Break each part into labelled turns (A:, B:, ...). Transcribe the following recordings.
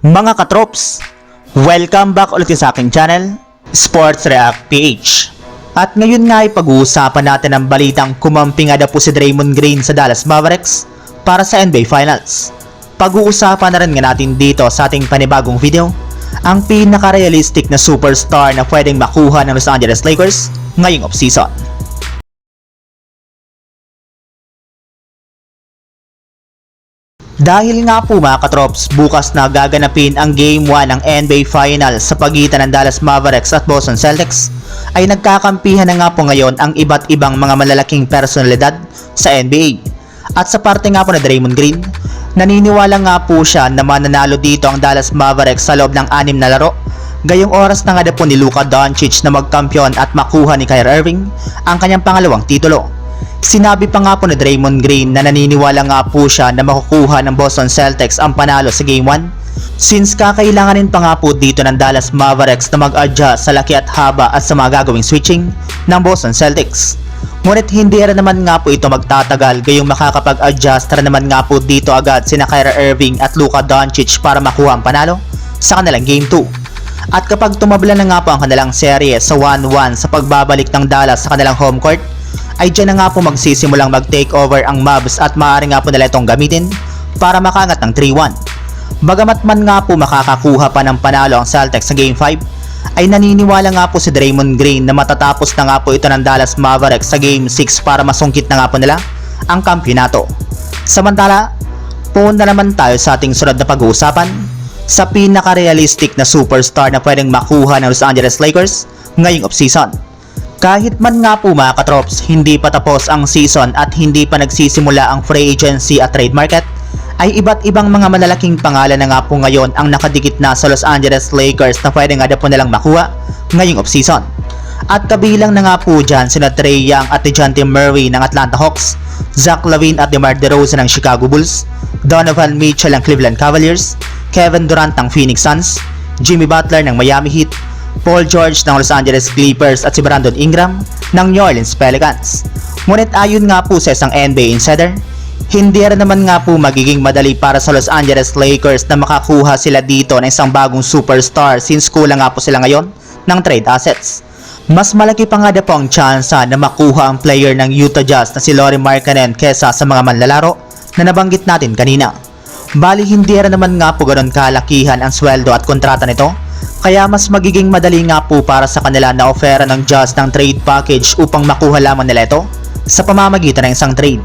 A: Mga katrops, welcome back ulit sa aking channel, Sports React PH. At ngayon nga ay pag-uusapan natin ang balitang kumampi nga po si Draymond Green sa Dallas Mavericks para sa NBA Finals. Pag-uusapan na rin nga natin dito sa ating panibagong video, ang pinaka-realistic na superstar na pwedeng makuha ng Los Angeles Lakers ngayong offseason. Dahil nga po mga katrops, bukas na gaganapin ang Game 1 ng NBA Finals sa pagitan ng Dallas Mavericks at Boston Celtics, ay nagkakampihan na nga po ngayon ang iba't ibang mga malalaking personalidad sa NBA. At sa parte nga po na Draymond Green, naniniwala nga po siya na mananalo dito ang Dallas Mavericks sa loob ng anim na laro. Gayong oras na nga po ni Luka Doncic na magkampiyon at makuha ni Kyrie Irving ang kanyang pangalawang titulo. Sinabi pa nga po ni Draymond Green na naniniwala nga po siya na makukuha ng Boston Celtics ang panalo sa Game 1 since kakailanganin pa nga po dito ng Dallas Mavericks na mag-adjust sa laki at haba at sa mga gagawing switching ng Boston Celtics. Ngunit hindi rin naman nga po ito magtatagal gayong makakapag-adjust rin naman nga po dito agad sina Kyrie Irving at Luka Doncic para makuha ang panalo sa kanilang Game 2. At kapag tumabla na nga po ang kanilang serye sa 1-1 sa pagbabalik ng Dallas sa kanilang home court, ay dyan na nga po magsisimulang mag-take over ang Mavs at maaari nga po nila itong gamitin para makangat ng 3-1. Bagamat man nga po makakakuha pa ng panalo ang Celtics sa Game 5, ay naniniwala nga po si Draymond Green na matatapos na nga po ito ng Dallas Mavericks sa Game 6 para masungkit na nga po nila ang kampyonato. Samantala, punta naman tayo sa ating sunod na pag-uusapan sa pinaka-realistic na superstar na pwedeng makuha ng Los Angeles Lakers ngayong offseason. Kahit man nga po mga katrops, hindi pa tapos ang season at hindi pa nagsisimula ang free agency at trade market, ay iba't ibang mga malalaking pangalan na nga po ngayon ang nakadikit na sa Los Angeles Lakers na pwede nga na po nilang makuha ngayong offseason. At kabilang na nga po dyan sina Trey Young at DeJounte Murray ng Atlanta Hawks, Zach Lavine at DeMar DeRozan ng Chicago Bulls, Donovan Mitchell ng Cleveland Cavaliers, Kevin Durant ng Phoenix Suns, Jimmy Butler ng Miami Heat, Paul George ng Los Angeles Clippers at si Brandon Ingram ng New Orleans Pelicans. Ngunit ayon nga po sa isang NBA insider, hindi rin naman nga po magiging madali para sa Los Angeles Lakers na makakuha sila dito ng isang bagong superstar since kulang nga po sila ngayon ng trade assets. Mas malaki pa nga na po ang tsansa na makuha ang player ng Utah Jazz na si Laurie Markkanen kesa sa mga manlalaro na nabanggit natin kanina. Bali hindi rin naman nga po ganun kalakihan ang sweldo at kontrata nito, kaya mas magiging madali nga po para sa kanila na ofera ng Jazz ng trade package upang makuha lamang nila ito sa pamamagitan ng isang trade.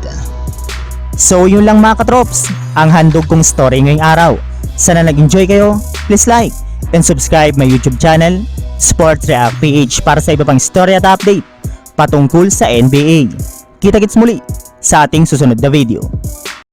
B: So yun lang mga katrops, ang handog kong story ngayong araw. Sana nag-enjoy kayo, please like and subscribe my YouTube channel, Sports React PH para sa iba pang story at update patungkol sa NBA. Kita-kits muli sa ating susunod na video.